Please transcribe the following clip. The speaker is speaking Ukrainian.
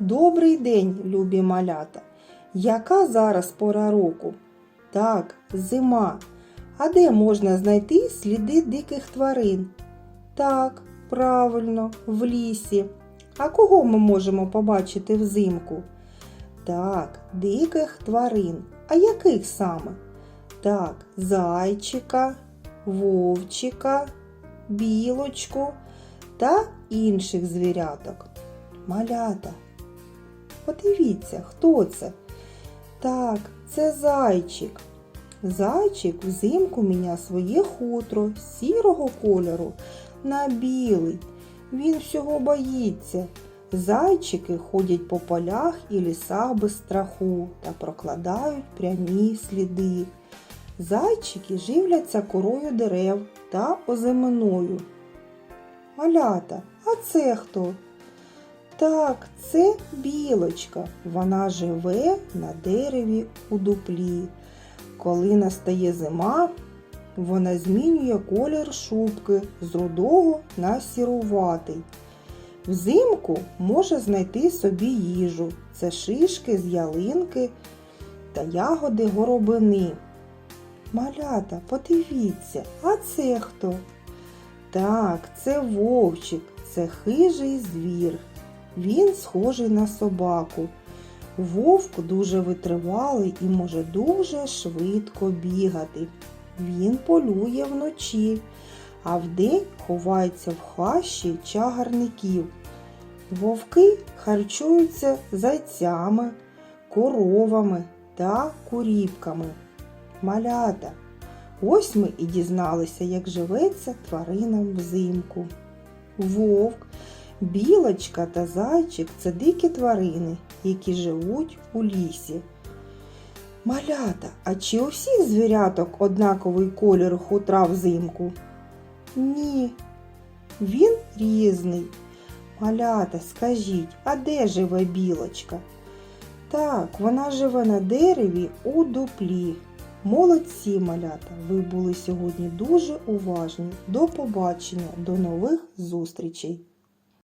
Добрий день, любі малята. Яка зараз пора року? Так, зима. А де можна знайти сліди диких тварин? Так, правильно, в лісі. А кого ми можемо побачити взимку? Так, диких тварин. А яких саме? Так, зайчика, вовчика, білочку та інших звіряток. Малята. Подивіться, хто це? Так, це зайчик. Зайчик взимку міняє своє хутро сірого кольору на білий. Він всього боїться. Зайчики ходять по полях і лісах без страху та прокладають прямі сліди. Зайчики живляться корою дерев та озиминою. Малята, а це хто? Так, це білочка. Вона живе на дереві у дуплі. Коли настає зима, вона змінює колір шубки з рудого на сіруватий. Взимку може знайти собі їжу. Це шишки з ялинки та ягоди горобини. Малята, подивіться, а це хто? Так, це вовчик, це хижий звір. Він схожий на собаку. Вовк дуже витривалий і може дуже швидко бігати. Він полює вночі, а вдень ховається в хащі чагарників. Вовки харчуються зайцями, коровами та куріпками. Малята. Ось ми і дізналися, як живеться тваринам взимку. Вовк, білочка та зайчик це дикі тварини, які живуть у лісі. Малята, а чи у всіх звіряток однаковий колір хутра взимку? Ні, він різний. Малята, скажіть, а де живе білочка? Так, вона живе на дереві у дуплі. Молодці, малята! Ви були сьогодні дуже уважні. До побачення, до нових зустрічей!